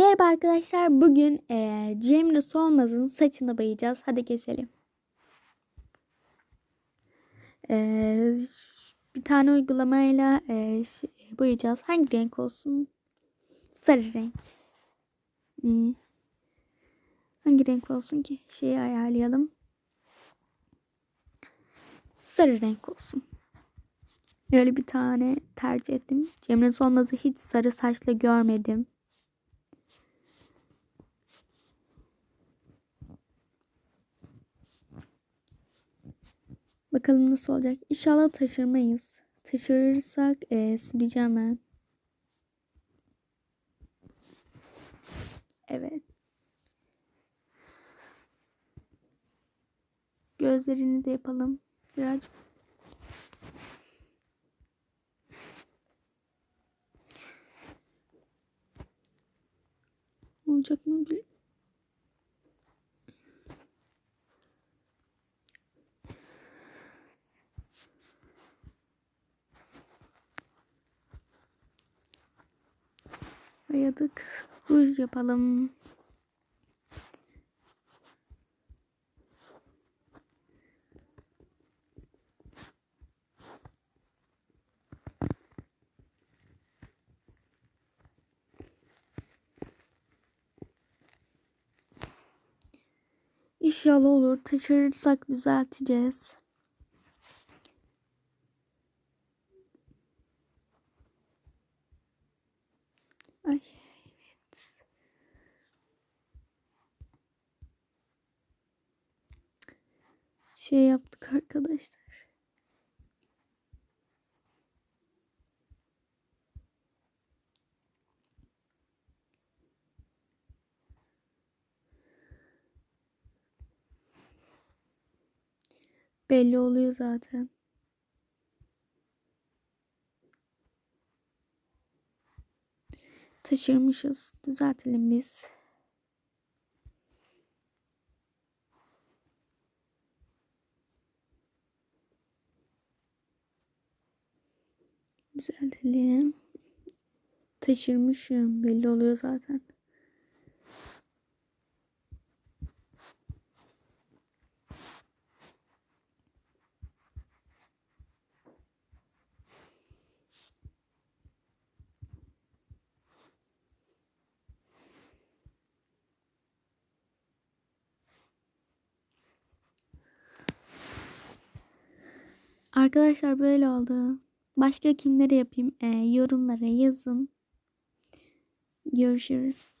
Merhaba arkadaşlar. Bugün eee Cemre Solmaz'ın saçını boyayacağız. Hadi keselim. Eee, bir tane uygulamayla şey, boyayacağız. Hangi renk olsun? Sarı renk. Mi? Hangi renk olsun ki? Şeyi ayarlayalım. Sarı renk olsun. Öyle bir tane tercih ettim. Cemre Solmaz'ı hiç sarı saçla görmedim. Bakalım nasıl olacak. İnşallah taşırmayız. Taşırırsak eee, sileceğim ben. Evet. Gözlerini de yapalım. Birazcık. Olacak mı? Bil- Boyadık. Ruj yapalım. İnşallah olur. Taşırırsak düzelteceğiz. Ay evet. Şey yaptık arkadaşlar. Belli oluyor zaten. Taşırmışız. Düzeltelim biz. Düzeltelim. Taşırmışım. Belli oluyor zaten. Arkadaşlar böyle oldu. Başka kimlere yapayım? Ee, yorumlara yazın. Görüşürüz.